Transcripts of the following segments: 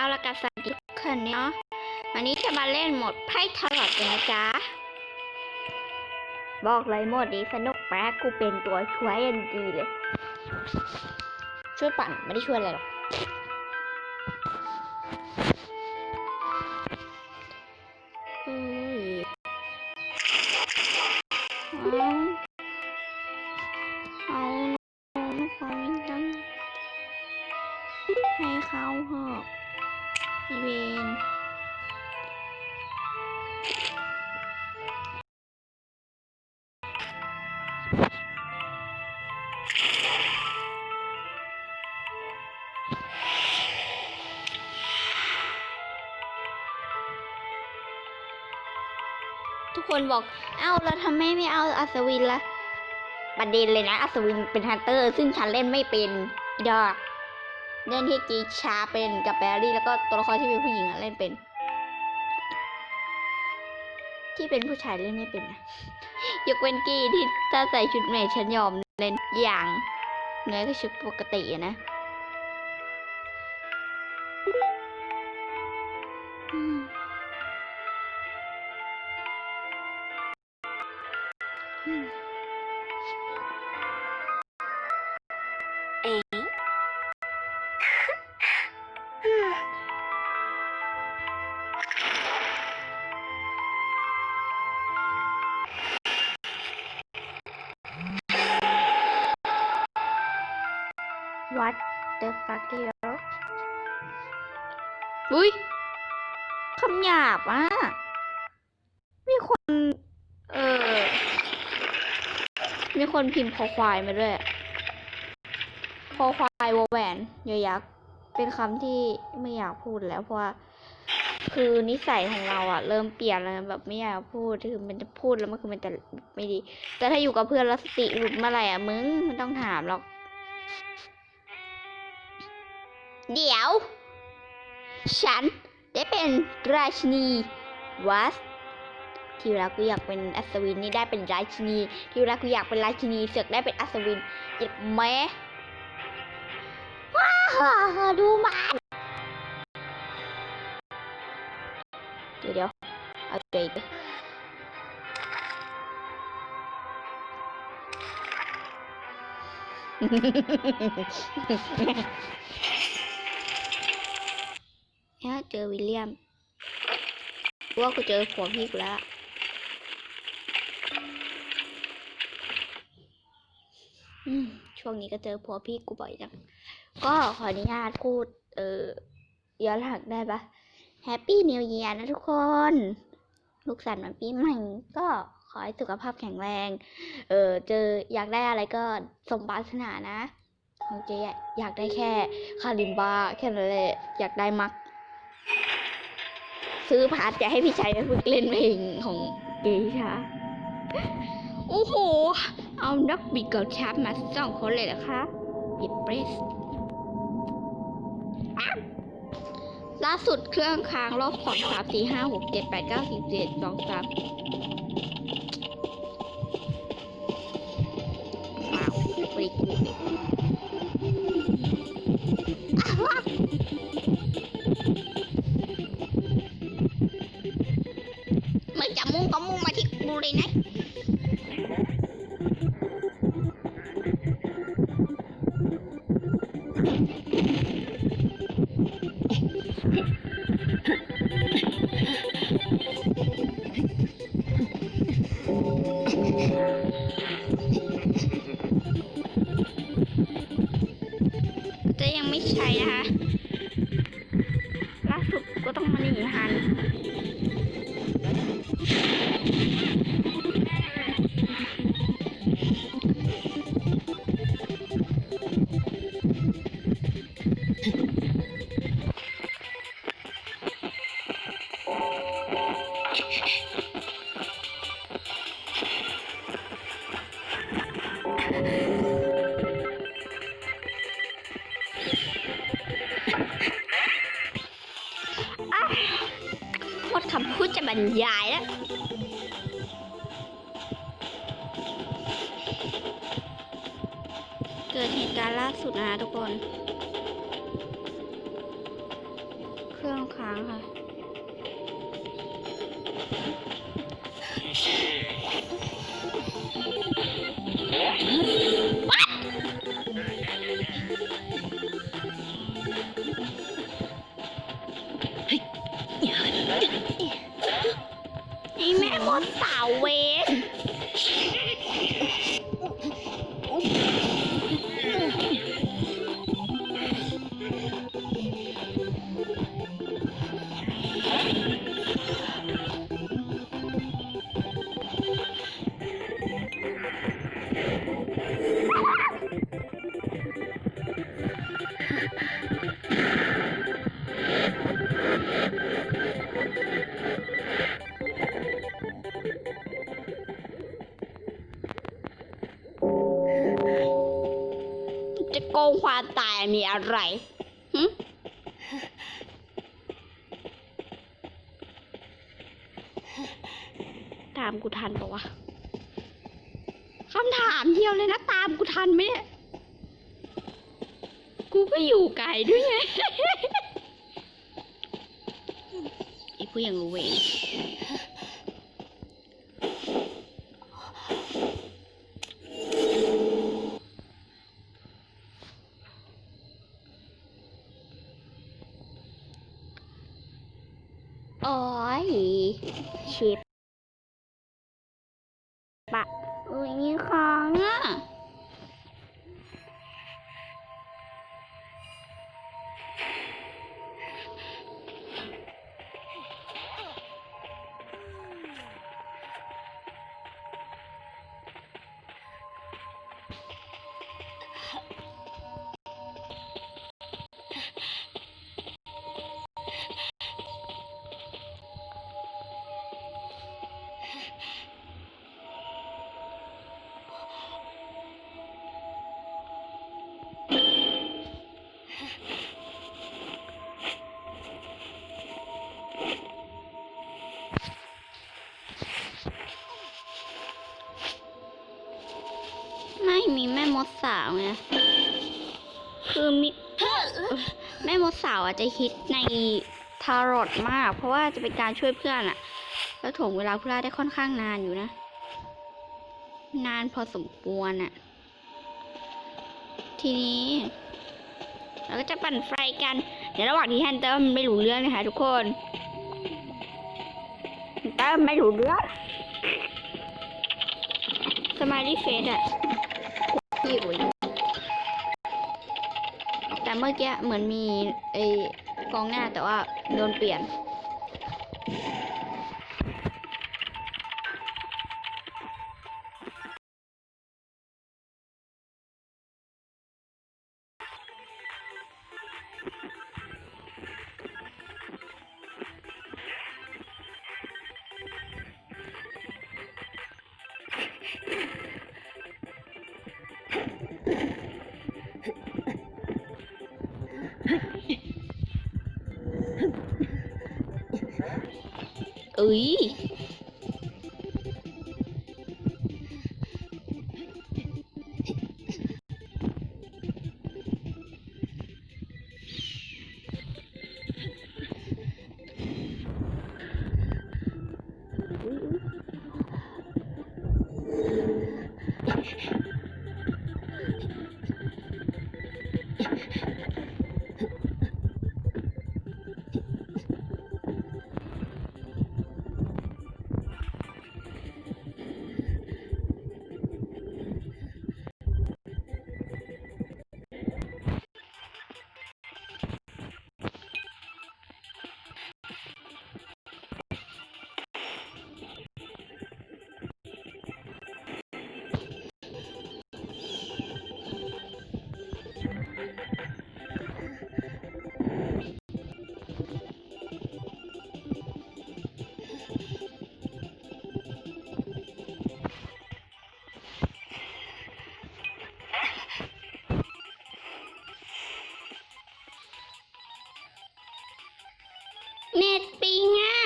เอาละกันสวัสดีทุกคนเนาะวันนี้จะมาเล่นโหมดไพ่ทลอดกันนะจ๊ะ บอกเลยโหมดนี้สนุกแป๊กกูเป็นตัวช่วยยันดีเลย ช่วยปั่นไม่ได้ช่วยอะไรหรอกเฮ้ยเอาเอาไม่พอไม่ต้งให้เขาเหอะ อีเวนทุกคนบอก เอ้าแล้วทำไมไม่เอาอัศวินละประเด็นเลยนะ อัศวินเป็นฮันเตอร์ ซึ่งฉันเล่นไม่เป็นอีดอก เล่นที่จีชาเป็นกับแบรี่ แล้วก็ตัวละครที่เป็นผู้หญิงเล่นเป็น ที่เป็นผู้ชายเล่นไม่เป็นนะยกเว้นกี้ที่ถ้าใส่ชุดเมทฉันยอมเล่นอย่างเงยก็ชุดปกตินะอืม วัด the fuck เดียวอุ้ยคำหยาบอะ มีคน เออ มีคนพิมพ์คอควายมาด้วยคอควายวอแหวนยอยักษ์ เป็นคำที่ไม่อยากพูดแล้วเพราะว่าคือนิสัยของเราอะเริ่มเปลี่ยนแล้วแบบไม่อยากพูดคือมันจะพูดแล้วมันคือมันจะไม่ดี แต่ถ้าอยู่กับเพื่อนแล้วสติหลุดเมื่อไหร่อะมึงไม่ต้องถามหรอก เดี๋ยว ฉันได้เป็นราชินีวัสที่เวลากูอยากเป็นอัศวินนี่ได้เป็นราชินี ที่เวลากูอยากเป็นราชินีเสือกได้เป็นอัศวินเจ็บแม้ว้าวดูมันเดี๋ยวเดี๋ยวเอาใจไป เจอวิลเลียมกูว่ากูเจอผัวพี่กูแล้วอืมช่วงนี้ก็เจอผัวพี่กูบ่อยจัง ก็ขออนุญาตพูด เออย้อนหลังได้ปะแฮปปี้นิว e ย r นะทุกคน ลูกสันต์วันปีใหม่ก็ขอให้สุขภาพแข็งแรง เออเจออยากได้อะไรก็สมปรารถนานะขอเจ๊อะอยากได้แค่คาริมบาแค่นั้นแหละอยากได้มัก ซื้อพาร์ทจะให้พี่ชายไปฝึกเล่นเพลงของเกชาโอ้โห เอานักบิดกับชาร์ปมาสองคนเลยเหรอคะบิดเบรสล่าสุดเครื่องค้างรอบสองสามสี่ห้าหกเจ็ดแปดเก้าสิบเจ็ดสองสามว้าวบริกู จะมุ่งก็มุ่งมาที่กูเลยนะจะยังไม่ใช่นะคะ รรยายแล้วเกิดเหตุการณ์ล่าสุดนะทุกคน จะโกงความตายมีอะไรหึตามกูทันปะวะคำถามเดียวเลยนะตามกูทันไหมเนี่ยกูก็อยู่ไกลด้วยไงไอ้ผู้ยังรู้เองโอ้ย ชิ อาจจะฮิตในทารอตมาก เพราะว่าจะเป็นการช่วยเพื่อนอะแล้วถ่วงเวลาเพื่อนได้ค่อนข้างนานอยู่นะ นานพอสมควรอะทีนี้ เราก็จะปั่นไฟกันเดี๋ยวระหว่างที่แฮนเตอร์มันไม่รู้เรื่องนะคะทุกคนฮันเตอร์ไม่รู้เรื่องสมายลี่เฟสอะพี่อุ๋ยแต่เมื่อกี้เหมือนมีไอกองหน้าแต่ว่าโดนเปลี่ยน เอ้ย เน็ตปิงอะ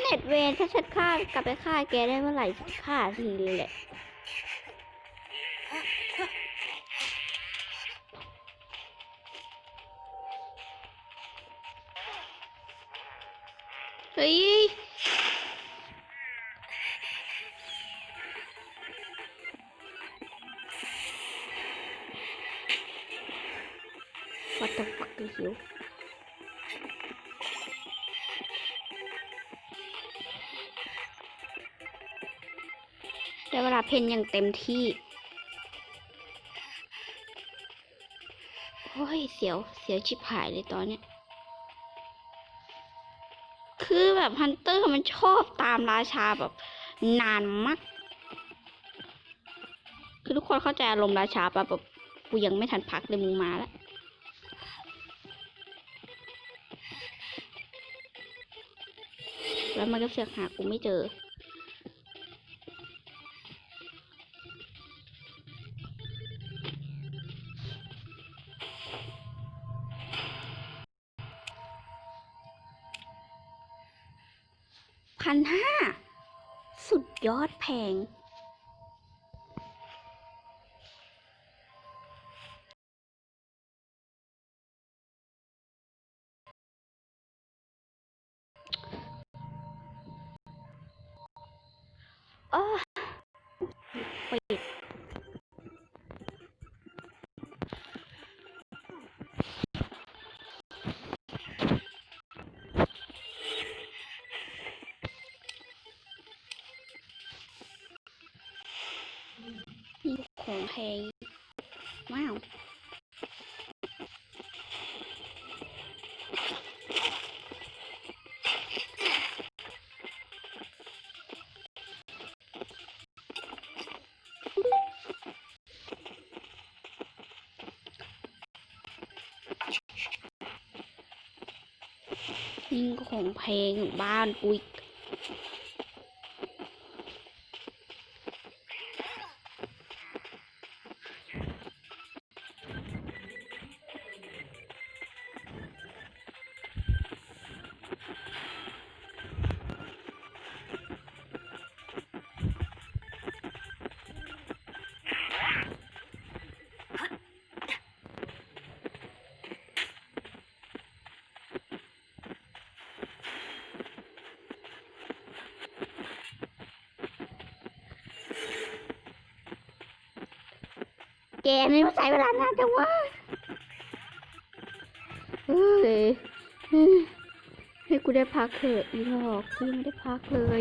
เน็ตเวนถ้าฉันฆ่ากลับไปฆ่าแกได้เมื่อไหร่ฉันฆ่าทีเลยแหละ ฮ้ย What the fuck is you ได้เวลาเพนอย่างเต็มที่ โอ้ย เสียว เสียวชิบหายเลยตอนเนี้ย คือแบบฮันเตอร์มันชอบตามราชาแบบนานมาก คือทุกคนเข้าใจอารมณ์ราชาปะแบบกูยังไม่ทันพักเลยมึงมาแล้วแล้วมันก็เสือกหากูไม่เจอ งเอ ของแพงว้าวยิ่งของแพงบ้านกูอี กแกนี่มาใช้เวลานานจังวะเฮ้ยเฮ้ยให้กูได้พักเถอะอีหลอกกูยังไม่ได้พักเลย